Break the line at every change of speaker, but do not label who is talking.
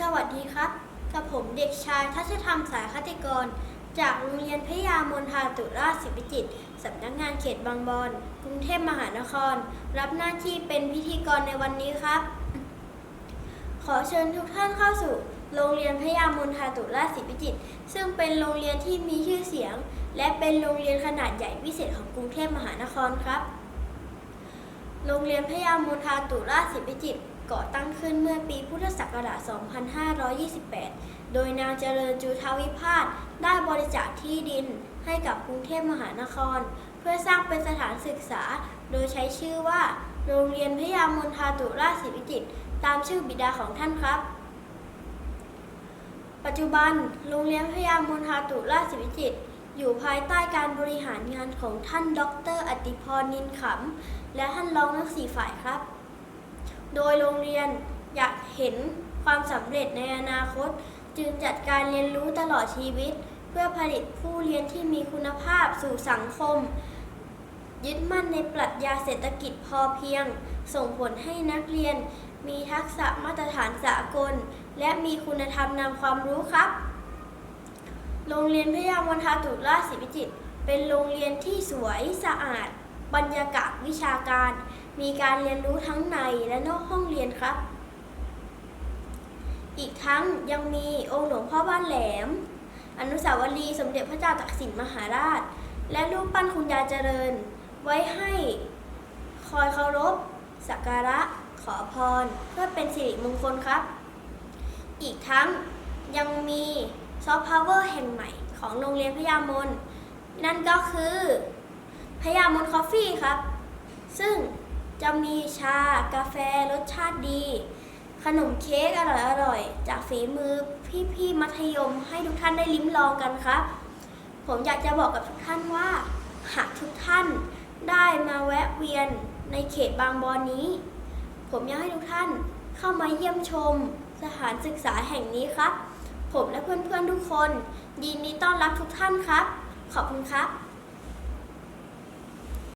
สวัสดีครับ กับผมเด็กชายทัศธรรมสายคติกร จากโรงเรียนพยามนทาตุราชศิวิจิตสำนักงานเขตบางบอนกรุงเทพมหานคร รับหน้าที่เป็นพิธีกรในวันนี้ครับ ขอเชิญทุกท่านเข้าสู่ โรงเรียนพยามนทาตุราชศิวิจิตซึ่งเป็นโรงเรียนที่มีชื่อเสียง และเป็นโรงเรียนขนาดใหญ่พิเศษของกรุงเทพมหานครครับ โรงเรียนพยามนทาตุราชศิวิจิตร ก่อตั้งขึ้นเมื่อปีพุทธศักราช 2528 โดยนางเจริญจูทาวิพาสได้บริจาคที่ดินให้กับกรุงเทพมหานคร เพื่อสร้างเป็นสถานศึกษา โดยใช้ชื่อว่า โรงเรียนพยามนทาตุราชศิวิจิตตามชื่อบิดาของท่านครับ ปัจจุบันโรงเรียนพยามนทาตุราชวิจิตอยู่ภายใต้การบริหารงานของท่านดร อติพรนินขำ และท่านรองทั้งสี่ฝ่ายครับ ยโรงเรียนอยากเห็นความสำเร็จในอนาคต จึงจัดการเรียนรู้ตลอดชีวิต เพื่อผลิตผู้เรียนที่มีคุณภาพสู่สังคม ยึดมั่นในปรัชญาเศรษฐกิจพอเพียง ส่งผลให้นักเรียน มีทักษะมาตรฐานสากล และมีคุณธรรมนำความรู้ครับ โรงเรียนพยามนทาตุราชศิวิจิตเป็นโรงเรียนที่สวยสะอาด บรรยากาศวิชาการ มีการเรียนรู้ทั้งในและนอกห้องเรียนครับ อีกทั้งยังมีองค์หลวงพ่อบ้านแหลม อนุสาวรีย์สมเด็จพระเจ้าตากสินมหาราช และรูปปั้นคุณยายเจริญ ไว้ให้คอยเคารพสักการะขอพรเพื่อเป็นสิริมงคลครับ อีกทั้งยังมีซอฟต์พาวเวอร์แห่งใหม่ของโรงเรียนพยามน นั่นก็คือ พยามนคอฟฟี่ครับ ซึ่งจะมีชากาแฟรสชาติดี ขนมเค้กอร่อยๆจากฝีมือพี่ๆมัธยมให้ทุกท่านได้ลิ้มลองกันครับ ผมอยากจะบอกกับทุกท่านว่า หากทุกท่านได้มาแวะเวียนในเขตบางบอนนี้ ผมอยากให้ทุกท่านเข้ามาเยี่ยมชมสถานศึกษาแห่งนี้ครับ ผมและเพื่อนๆทุกคนยินดีต้อนรับทุกท่านครับ ขอบคุณครับ